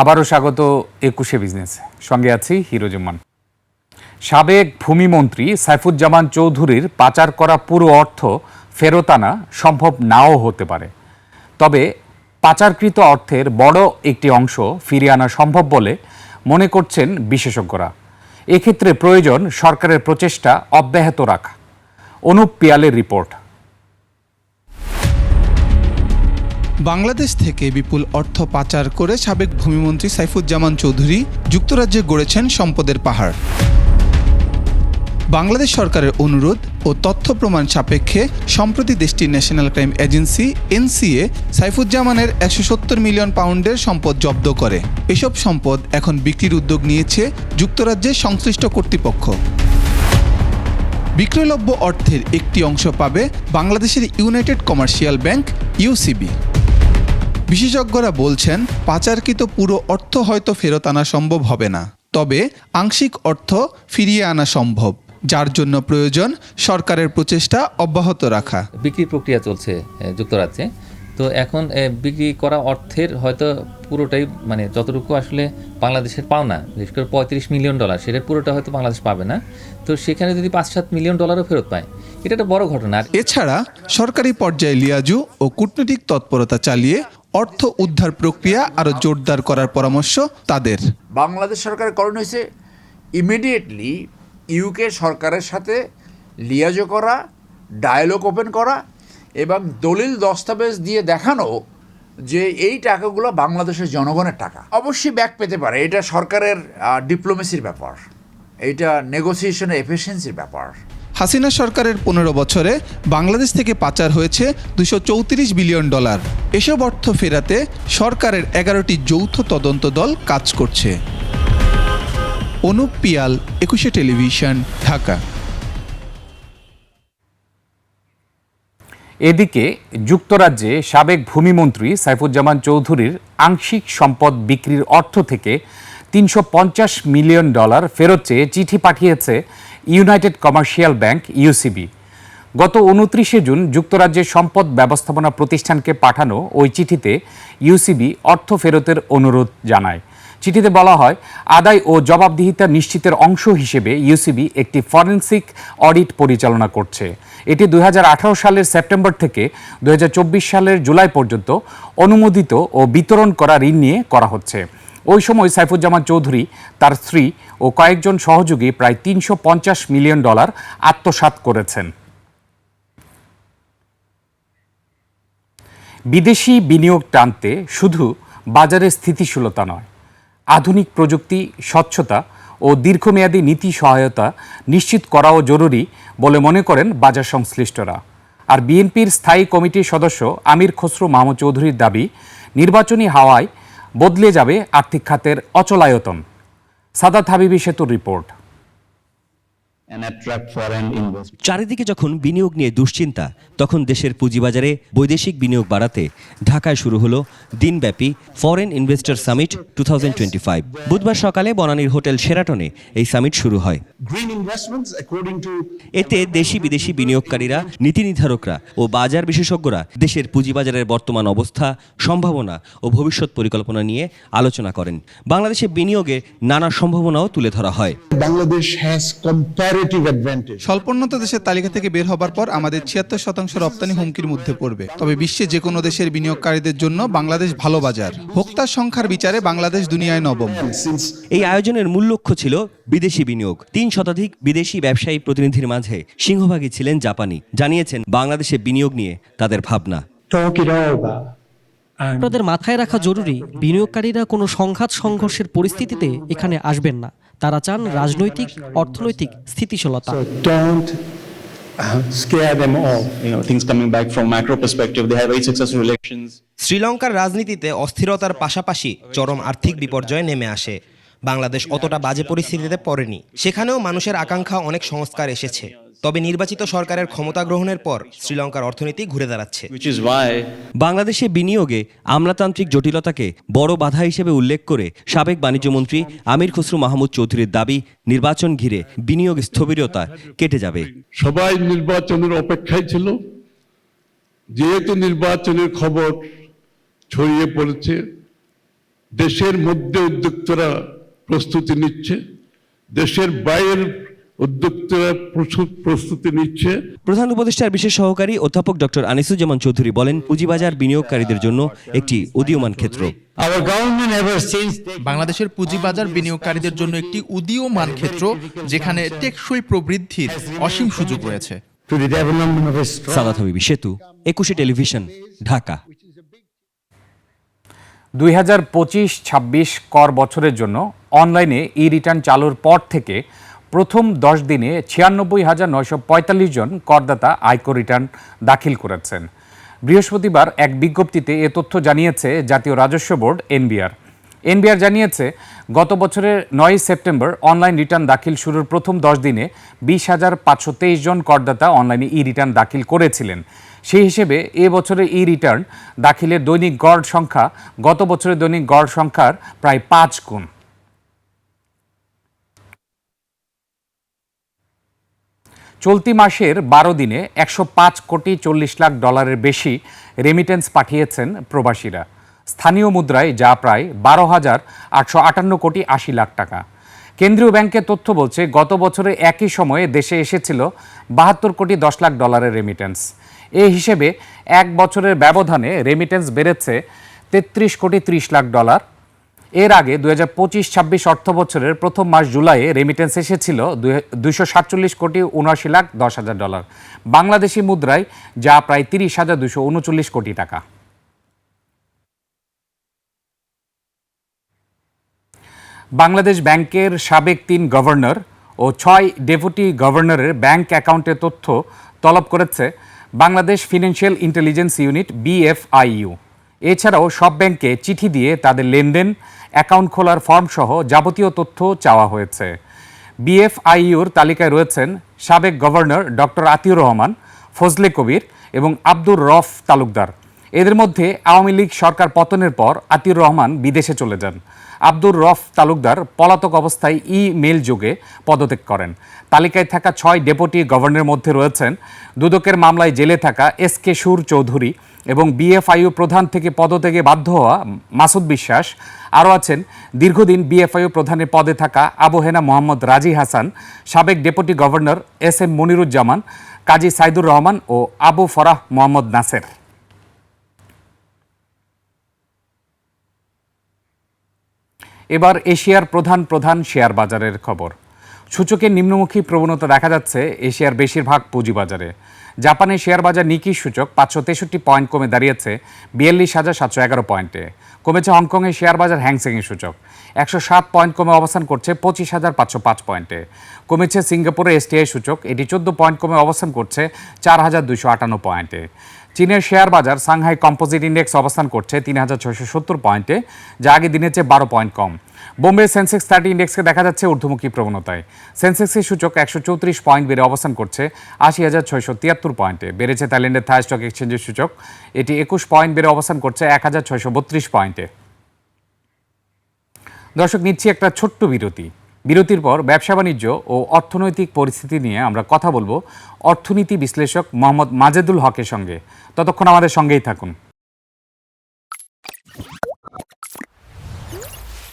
আবারও স্বাগত একুশে বিজনেস। সঙ্গে আছি হিরোজুম্মান সাবেক ভূমিমন্ত্রী সাইফুজ্জামান চৌধুরীর পাচার করা পুরো অর্থ ফেরত আনা সম্ভব নাও হতে পারে। তবে পাচারকৃত অর্থের বড় একটি অংশ ফিরিয়ে আনা সম্ভব বলে মনে করছেন বিশেষজ্ঞরা। এক্ষেত্রে প্রয়োজন সরকারের প্রচেষ্টা অব্যাহত রাখা। অনুপ পিয়ালের রিপোর্ট। বাংলাদেশ থেকে বিপুল অর্থ পাচার করে সাবেক ভূমিমন্ত্রী সাইফুজ্জামান চৌধুরী যুক্তরাজ্যে গড়েছেন সম্পদের পাহাড়। বাংলাদেশ সরকারের অনুরোধ ও তথ্য প্রমাণ সাপেক্ষে সম্প্রতি দেশটির ন্যাশনাল ক্রাইম এজেন্সি এনসিএ সাইফুজ্জামানের একশো সত্তর মিলিয়ন পাউন্ডের সম্পদ জব্দ করে। এসব সম্পদ এখন বিক্রির উদ্যোগ নিয়েছে যুক্তরাজ্যের সংশ্লিষ্ট কর্তৃপক্ষ। বিক্রয়লভ্য অর্থের একটি অংশ পাবে বাংলাদেশের ইউনাইটেড কমার্শিয়াল ব্যাংক, ইউসিবি। বিশেষজ্ঞরা বলছেন পাচারকৃত পুরো অর্থ হয়তো ফেরত আনা সম্ভব হবে না। তবে আংশিক অর্থ ফিরিয়ে আনা সম্ভব যার জন্য প্রয়োজন সরকারের প্রচেষ্টা অব্যাহত রাখা। বিক্রির প্রক্রিয়া চলছে যুক্তরাজ্যে। তো এখন বিক্রি করা অর্থের হয়তো পুরোটাই মানে যতটুকু আসলে বাংলাদেশের পাওনা বিশেষ করে পঁয়ত্রিশ মিলিয়ন ডলার সেটার পুরোটা হয়তো বাংলাদেশ পাবে না। তো সেখানে যদি পাঁচ সাত মিলিয়ন ডলারও ফেরত পায় এটা একটা বড় ঘটনা। এছাড়া সরকারি পর্যায়ে লিয়াজু ও কূটনৈতিক তৎপরতা চালিয়ে অর্থ উদ্ধার প্রক্রিয়া আরও জোরদার করার পরামর্শ তাদের। বাংলাদেশ সরকারের করণ হয়েছে ইমিডিয়েটলি ইউকে সরকারের সাথে লিয়াজো করা ডায়ালগ ওপেন করা এবং দলিল দস্তাবেজ দিয়ে দেখানো যে এই টাকাগুলো বাংলাদেশের জনগণের টাকা। অবশ্যই ব্যাক পেতে পারে, এটা সরকারের ডিপ্লোমেসির ব্যাপার। এটা নেগোসিয়েশনের এফিসিয়েন্সির ব্যাপার। হাসিনা সরকারের পনেরো বছরে বাংলাদেশ থেকে পাচার হয়েছে দুশো চৌত্রিশ বিলিয়ন ডলার। এসব অর্থ ফেরাতে সরকারের এগারোটি যৌথ তদন্ত দল কাজ করছে। অনুপ পিয়াল, একুশে টেলিভিশন, ঢাকা। এদিকে যুক্তরাজ্যে সাবেক ভূমিমন্ত্রী সাইফুজ্জামান চৌধুরীর আংশিক সম্পদ বিক্রির অর্থ থেকে তিনশো পঞ্চাশ মিলিয়ন ডলার ফেরত চেয়ে চিঠি পাঠিয়েছে ইউনাইটেড কমার্শিয়াল ব্যাংক, ইউসিবি। গত উনত্রিশে জুন যুক্তরাজ্যের সম্পদ ব্যবস্থাপনা প্রতিষ্ঠানকে পাঠানো ওই চিঠিতে ইউসিবি অর্থ ফেরতের অনুরোধ জানায়। চিঠিতে বলা হয়, আদায় ও জবাবদিহিতা নিশ্চিতের অংশ হিসেবে ইউসিবি একটি ফরেন্সিক অডিট পরিচালনা করছে। এটি দু হাজার আঠারো সালের সেপ্টেম্বর থেকে দু হাজার চব্বিশ সালের জুলাই পর্যন্ত অনুমোদিত ও বিতরণ করা ঋণ নিয়ে করা হচ্ছে। ওই সময় সাইফুজ্জামান চৌধুরী তার স্ত্রী ও কয়েকজন সহযোগী প্রায় তিনশো পঞ্চাশ মিলিয়ন ডলার আত্মসাৎ করেছেন। বিদেশি বিনিয়োগ টানতে শুধু বাজারে স্থিতিশীলতা নয়, আধুনিক প্রযুক্তি, স্বচ্ছতা ও দীর্ঘমেয়াদী নীতি সহায়তা নিশ্চিত করাও জরুরি বলে মনে করেন বাজার সংশ্লিষ্টরা। আর বিএনপির স্থায়ী কমিটির সদস্য আমির খসরু মাহমুদ চৌধুরীর দাবি, নির্বাচনী হাওয়ায় বদলে যাবে আর্থিক খাতের অচলায়তন। সাদাত হাবিবি সেতুর রিপোর্ট। চারিদিকে যখন বিনিয়োগ নিয়ে দুশ্চিন্তা তখন দেশের পুঁজিবাজারে বৈদেশিক বিনিয়োগ বাড়াতে ঢাকায় শুরু হলো দিনব্যাপী ফরেন ইনভেস্টর সামিট টু বুধবার সকালে বনানীর হোটেল শেরাটনে এই সামিট শুরু হয়। Green investments, according to এতে দেশি বিদেশি বিনিয়োগকারীরা নীতি নির্ধারকরা ও বাজার বিশেষজ্ঞরা দেশের পুঁজিবাজারের বর্তমান অবস্থা সম্ভাবনা ও ভবিষ্যৎ পরিকল্পনা নিয়ে আলোচনা করেন। বাংলাদেশে বিনিয়োগে নানা সম্ভাবনাও তুলে ধরা হয়। Bangladesh has স্বল্পোন্নত দেশের তালিকা থেকে বের হবার পর আমাদের ছিয়াত্তর শতাংশ রপ্তানি হুমকির মধ্যে পড়বে। তবে বিশ্বে যে কোনো দেশের বিনিয়োগকারীদের জন্য বাংলাদেশ ভালো বাজার। ভোক্তার সংখ্যার বিচারে বাংলাদেশ দুনিয়ায় নবম। এই আয়োজনের মূল লক্ষ্য ছিল বিদেশি বিনিয়োগ তিন শতাধিক বিদেশি ব্যবসায়ী প্রতিনিধির মাঝে সিংহভাগই ছিলেন জাপানি। জানিয়েছেন বাংলাদেশে বিনিয়োগ নিয়ে তাদের ভাবনা। আপনাদের মাথায় রাখা জরুরি বিনিয়োগকারীরা কোনো সংঘাত সংঘর্ষের পরিস্থিতিতে এখানে আসবেন না। তারা চান রাজনৈতিক অর্থনৈতিক স্থিতিশীলতা। Uh, শ্রীলঙ্কার রাজনীতিতে অস্থিরতার পাশাপাশি চরম আর্থিক বিপর্যয় নেমে আসে। বাংলাদেশ অতটা বাজে পরিস্থিতিতে পড়েনি। সেখানেও মানুষের আকাঙ্ক্ষা অনেক সংস্কার এসেছে। তবে নির্বাচিত সরকারের ক্ষমতা গ্রহণের পর শ্রীলঙ্কার অর্থনীতি ঘুরে দাঁড়াচ্ছে। বাংলাদেশে বিনিয়োগে আমলাতান্ত্রিক জটিলতাকে বড় বাধা হিসেবে উল্লেখ করে সাবেক বাণিজ্যমন্ত্রী আমির খসরু মাহমুদ চৌধুরীর দাবি নির্বাচন ঘিরে বিনিয়োগ স্থবিরতা কেটে যাবে। সবাই নির্বাচনের অপেক্ষায় ছিল। যেহেতু নির্বাচনের খবর ছড়িয়ে পড়েছে দেশের মধ্যে উদ্যোক্তারা প্রস্তুতি নিচ্ছে দেশের বাইরের উদ্যোক্তারা প্রস্তুতি নিচ্ছে। প্রধান উপদেষ্টার বিশেষ সহকারী অধ্যাপক ডক্টর আনিসুজ্জামান চৌধুরী বলেন পুঁজিবাজার বিনিয়োগকারীদের জন্য একটি উদীয়মান ক্ষেত্র। বাংলাদেশের পুঁজিবাজার বিনিয়োগকারীদের জন্য একটি উদীয়মান ক্ষেত্র যেখানে টেকসই প্রবৃদ্ধির অসীম সুযোগ রয়েছে। হাবিবি সেতু একুশে টেলিভিশন ঢাকা। দুই হাজার পঁচিশ ছাব্বিশ কর বছরের জন্য অনলাইনে ই রিটার্ন চালুর পর থেকে প্রথম দশ দিনে ছিয়ানব্বই হাজার নয়শো পঁয়তাল্লিশ জন করদাতা আয়কর রিটার্ন দাখিল করেছেন। বৃহস্পতিবার এক বিজ্ঞপ্তিতে এ তথ্য জানিয়েছে জাতীয় রাজস্ব বোর্ড, এনবিআর। এনবিআর জানিয়েছে, গত বছরের নয় সেপ্টেম্বর অনলাইন রিটার্ন দাখিল শুরুর প্রথম দশ দিনে বিশ হাজার পাঁচশো তেইশ জন করদাতা অনলাইনে ই রিটার্ন দাখিল করেছিলেন। সেই হিসেবে এ বছরের ই রিটার্ন দাখিলের দৈনিক গড় সংখ্যা গত বছরের দৈনিক গড় সংখ্যার প্রায় পাঁচ গুণ। চলতি মাসের বারো দিনে একশো পাঁচ কোটি চল্লিশ লাখ ডলারের বেশি রেমিটেন্স পাঠিয়েছেন প্রবাসীরা। স্থানীয় মুদ্রায় যা প্রায় বারো হাজার আটশো আটান্ন কোটি আশি লাখ টাকা। কেন্দ্রীয় ব্যাংকের তথ্য বলছে, গত বছরে একই সময়ে দেশে এসেছিল বাহাত্তর কোটি দশ লাখ ডলারের রেমিটেন্স এই হিসেবে এক বছরের ব্যবধানে রেমিটেন্স বেড়েছে তেত্রিশ কোটি ত্রিশ লাখ ডলার। এর আগে দু হাজার পঁচিশ, ছাব্বিশ অর্থ বছরের প্রথম মাস জুলাইয়ে রেমিটেন্স এসেছিল দুইশো সাতচল্লিশ কোটি উনআশি লাখ দশ হাজার ডলার। বাংলাদেশি মুদ্রায় যা প্রায় তিরিশ হাজার দুশো উনচল্লিশ কোটি টাকা। বাংলাদেশ ব্যাংকের সাবেক তিন গভর্নর ও ছয় ডেপুটি গভর্নরের ব্যাংক অ্যাকাউন্টের তথ্য তলব করেছে Bangladesh financial intelligence unit, BFIU. এছাড়াও সব ব্যাংকে চিঠি দিয়ে তাদের লেনদেন, অ্যাকাউন্ট খোলার ফর্ম সহ যাবতীয় তথ্য চাওয়া হয়েছে। বিএফআইইউর তালিকায় রয়েছেন সাবেক গভর্নর ডক্টর আতিউর রহমান, ফজলে কবির এবং আব্দুর রফ তালুকদার। এদের মধ্যে আওয়ামী লীগ সরকার পতনের পর আতিউর রহমান বিদেশে চলে যান। আব্দুর রফ তালুকদার পলাতক অবস্থায় ই মেল যোগে পদত্যাগ করেন। তালিকায় থাকা ছয় ডেপুটি গভর্নরের মধ্যে রয়েছেন দুদকের মামলায় জেলে থাকা এস কে সুর চৌধুরী এবং বিএফআইউ প্রধান থেকে পদত্যাগে বাধ্য হওয়া মাসুদ বিশ্বাস। আরও আছেন, দীর্ঘদিন বিএফআইউ প্রধানের পদে থাকা আবহেনা মোহাম্মদ রাজি হাসান, সাবেক deputy governor S M Moniruzzaman, Kazi Saidur Rahman ও আবু ফরাহ মোহাম্মদ নাসের। এবার এশিয়ার প্রধান প্রধান শেয়ার বাজারের খবর। সূচকের নিম্নমুখী প্রবণতা দেখা যাচ্ছে এশিয়ার বেশিরভাগ পুঁজিবাজারে জাপানের শেয়ার বাজার নিকি সূচক পাঁচশো তেষট্টি পয়েন্ট কমে দাঁড়িয়েছে বিয়াল্লিশ হাজার সাতশো এগারো পয়েন্টে। কমেছে হংকংয়ের শেয়ার বাজার হ্যাংসেংয়ের সূচক। একশো সাত পয়েন্ট কমে অবস্থান করছে পঁচিশ হাজার পাঁচশো পাঁচ পয়েন্টে। কমেছে সিঙ্গাপুরের এসটিআই সূচক, এটি চোদ্দ পয়েন্ট কমে অবস্থান করছে চার হাজার দুশো আটান্ন পয়েন্টে। চীনের শেয়ার বাজার সাংহাই কম্পোজিট ইন্ডেক্স অবস্থান করছে তিন হাজার সত্তর পয়েন্টে, যা আগে দিনের চেয়ে বারো পয়েন্ট কম। বোম্বে সেন্সেক্স থার্টি ইন্ডেক্সকে দেখা যাচ্ছে ঊর্ধ্বমুখী প্রবণতায়। সেন্সেক্সের সূচক একশো চৌত্রিশ পয়েন্ট বেড়ে অবস্থান করছে আশি হাজার ছয়শো তিয়াত্তর পয়েন্টে। বেড়েছে থাইল্যান্ডের থাই স্টক এক্সচেঞ্জের সূচক। এটি একুশ পয়েন্ট বেড়ে অবস্থান করছে এক হাজার ছয়শো বত্রিশ পয়েন্টে। দর্শক, নিচ্ছি একটা ছোট্ট বিরতি। বিরতির পর ব্যবসা বাণিজ্য ও অর্থনৈতিক পরিস্থিতি নিয়ে আমরা কথা বলব অর্থনীতি বিশ্লেষক মোহাম্মদ মাজেদুল হকের সঙ্গে। ততক্ষণ আমাদের সঙ্গেই থাকুন।